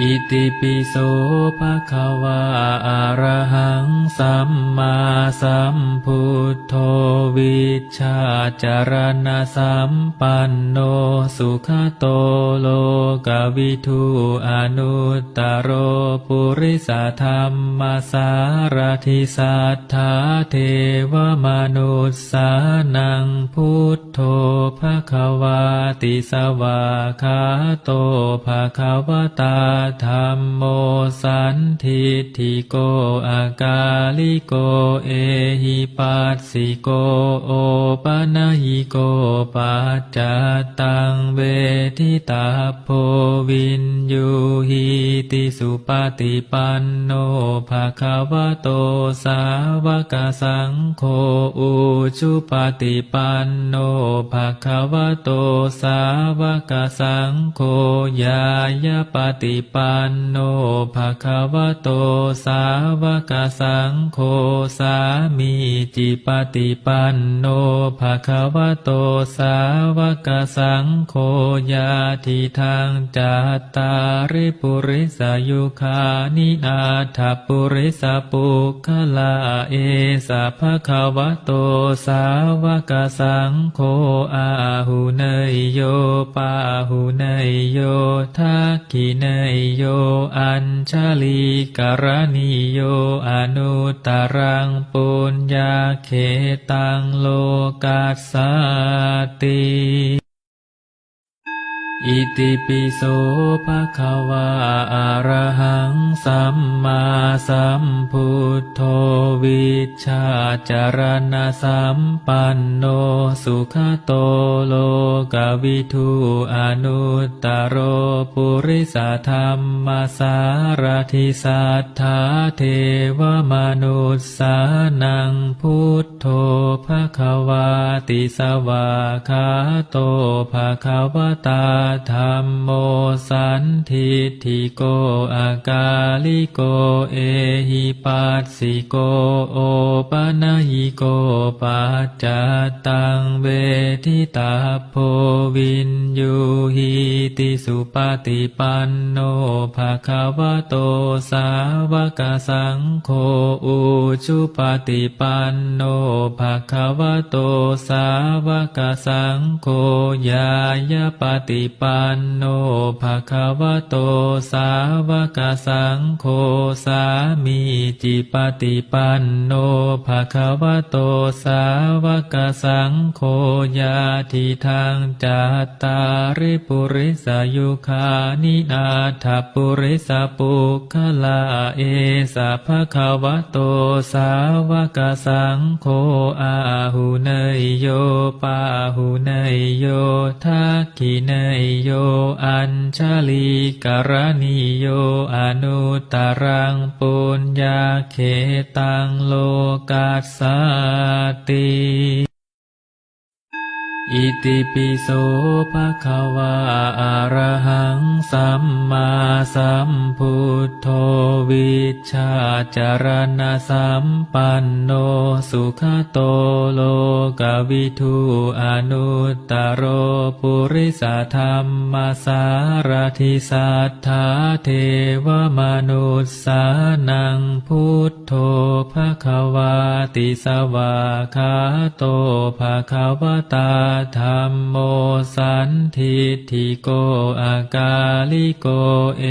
อิติปิโสภะคะวาอะระหังสัมมาสัมพุทโธวิชาจารณะสัมปันโนสุขโตโลกวิทูอนุตตโรปุริสธรรมสารทิสัทธาเทวมนุสสานังพุทโธภะคะวาติสวาคาโตภะคะวตาธรรมโมสันทิทิโกอากาลิโกเอหิปัสสิโกโอปะนหิโกปัจจตังเวทิตาโพวินยูหิติสุปฏิปันโนภะคะวะโตสาวกสังโฆอุชุปฏิปันโนภะคะวะโตสาวกสังโฆยายาปฏิปปันโนภะคะวะโตสาวกสังโฆสามีจิปฏิปันโนภะคะวะโตสาวกสังโฆยาทิทางจัตตาริปุริสายุคานินาถปุริสปุคลาเอสะภะคะวะโตสาวกสังโฆอาหุเนยโยปาหุเนยโยทักขิเนยโยอัญชลีกรณีโยอนุตรังปุญญาเขตังโลกัสสติ อิติปิโสภะคะวาอะระหังสัมมาสัมพุทโธวิชาจารณะสัมปันโนสุขโตโลกวิทูอนุตตโรปุริสธรรมสารทิสัทธาเทวมนุสสานังพุทโธภะคะวาติสวาคาโตภะคะวตาธรรมโมสันทิทิโกอากาลิโกเอหิปัสสิโกโอปะนหิโกปัจจตังเวทิตาโพวินยูหิติสุปฏิปันโนภะคะวะโตสาวกสังโฆอุชุปฏิปันโนภะคะวะโตสาวกสังโฆยายาปฏิปัันโนภะคะวะโตสาวกสังโฆสามีจิปฏิปันโนภะคะวะโตสาวกสังโฆยาทิทางจัตตาริปุริสายุคานินาถปุริสปุคลาเอสะภะคะวะโตสาวกสังโฆอาหุเนยโยปาหุเนยโยทักขิเนยโย อัญชลีกรณีโย อนุตตรังปุญญาเขตังโลกัสสติ อิติปิโสภะคะวาอะระหังสัมมาสัมพุทโธวิชาจารณะสัมปันโนสุขโตโลกวิทูอนุตตโรปุริสธรรมสารทิสัทธาเทวมนุสสานังพุทโธภะคะวาติสวาคาโตภะคะวตาธรรมโมสันทิทิโกอากาลิโกเอ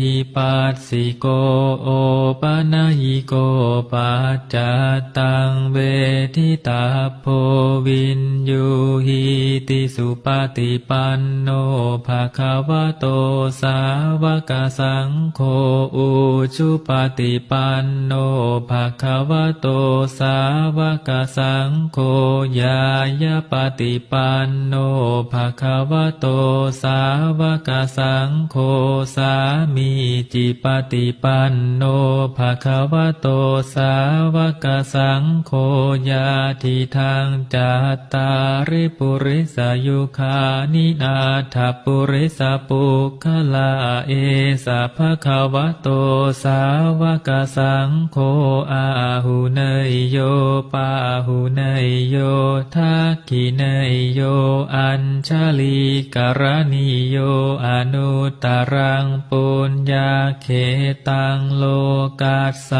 หิปัสสิโกโอปะนะหิโกปัจจตังเวทิตาโพวินยูหิติสุปฏิปันโนภะคะวะโตสาวกสังโฆอุชุปฏิปันโนภะคะวะโตสาวกสังโฆยายาปฏิปปันโนภะคะวะโตสาวกสังโฆสามีจิปฏิปันโนภะคะวะโตสาวกสังโฆยาทิทางจัตตาริปุริสายุคานินาถปุริสปุคลาเอสะภะคะวะโตสาวกสังโฆอาหุเนยโยปาหุเนยโยทักขิเนยโยอัญชลีกรณีโยอนุตตรังปุญญาเขตังโลกัสส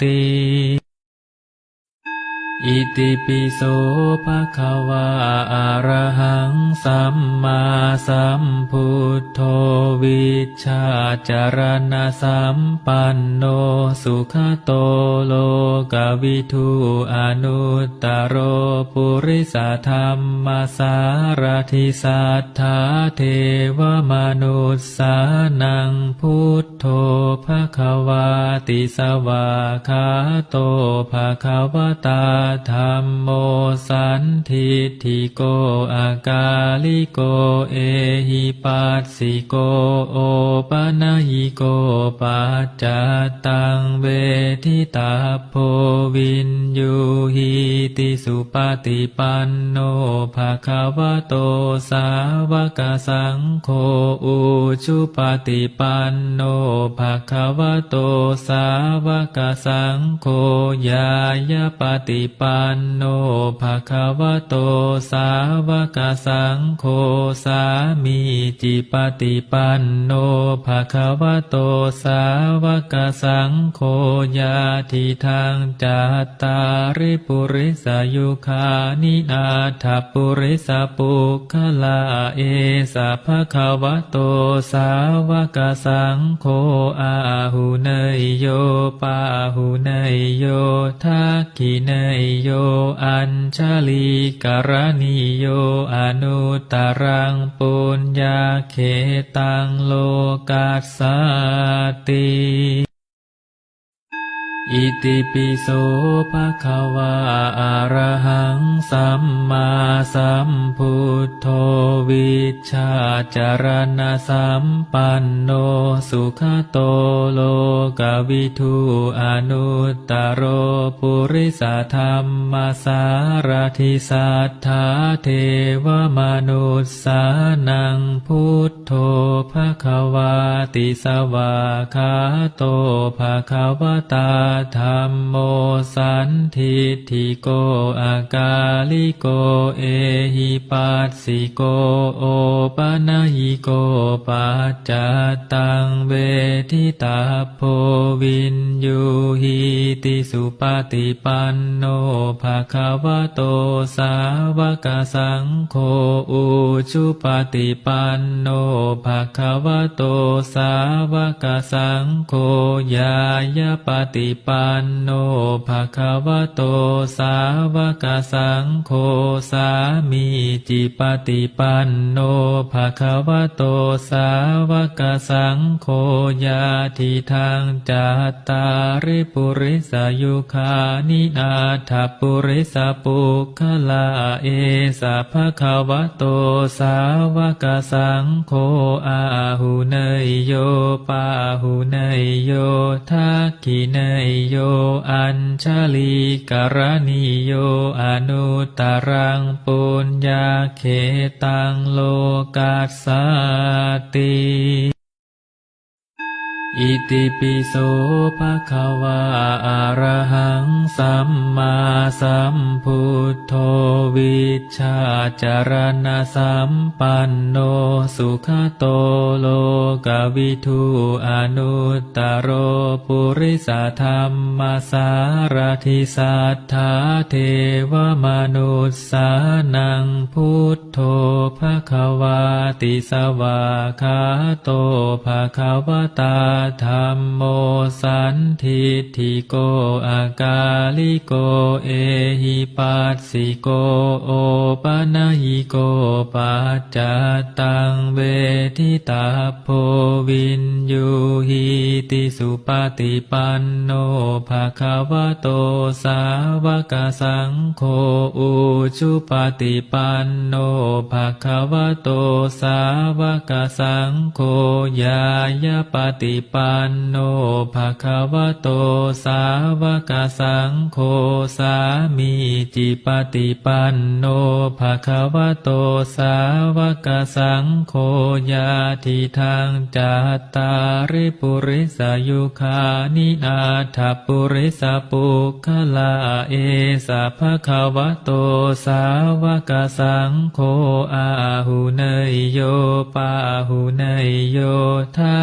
ติ อิติปิโสภะคะวาอะระหังสัมมาสัมพุทโธวิชาจารณะสัมปันโนสุขโตโลกวิทูอนุตตโรปุริสธรรมสารทิสัทธาเทวมนุสสานังพุทโธภะคะวาติสวาคาโตภะคะวตาธรรมโมสันทิทิโกอากาลิโกเอหิปัสสิโกโอปะนะหิโกปัจจตังเวทิตาโพวินยูหิติสุปฏิปันโนภะคะวะโตสาวกสังโฆอุชุปฏิปันโนภะคะวะโตสาวกสังโฆยายาปฏิปปันโนภะคะวะโตสาวกสังโฆสามีจิปฏิปันโนภะคะวะโตสาวกสังโฆยาทิทางจัตตาริปุริสายุคานินาถปุริสปุคลาเอสะภะคะวะโตสาวกสังโฆอาหุเนยโยปาหุเนยโยทักขิเนยโย อัญชลีกรณีโย อนุตรังปุญญาเขตังโลกัสสติอิติปิโสภะคะวาอะระหั สัมมาสัมพุทโธวิชาจารณะสัมปันโนสุขโตโลกวิทูอนุตตโรปุริสธรรมสารทิสัทธาเทวมนุสสานังพุทโธ ภะคะวาติสวาคาโตภะคะวตาธรรมโมสันทิทิโกอากาลิโกเอหิปัสสิโกโอปะนะหิโกปัจจตังเวทิตาโพวินยูหิติสุปฏิปันโนภะคะวโตสาวกสังโฆอุชุปฏิปันโนภะควโตสาวกสังโฆยายาปฏิปันโนภะคะวโตสาวกสังโฆสามีจิปฏิปันโนภะคะวโตสาวกสังโฆยาทิทางจัตตาริปุริสายุคานินาถปุริสปุคลาเอสะภะคะวะโตสาวกสังโฆอาหุเนยโยปาหุเนยโยทักขิเนยโย อัญชลีกรณิโยอนุตตรังปุญญาเขตังโลกัสสติ อิติปิโสภะคะวาอะระหังสัมมาสัมพุทโธวิชาจารณะสัมปันโนสุขโตโลกวิทูอนุตตโรปุริสธรรมสารทิสัทธาเทวมนุสสานังพุทโธภะคะวาติสวาคาโตภะคะวตาธรรมโมสันทิทิโกอากาลิโกเอหิปัสสิโกโอปะนหิโกปัจจตังเวทิตาโพวินยูหิติสุปฏิปันโนภะคะวะโตสาวกสังโฆอุชุปฏิปันโนภะคะวะโตสาวกสังโฆยายาปฏิปปันโนภะคะวะโตสาวกสังโฆสามีจิปฏิปันโนภะคะวะโตสาวกสังโฆญาทิทางจัตตาริปุริสายุคานิอาถปุริสปุคลาเอสะภะคะวะโตสาวกสังโฆอาหุเนยโยปาหุเนยโยทั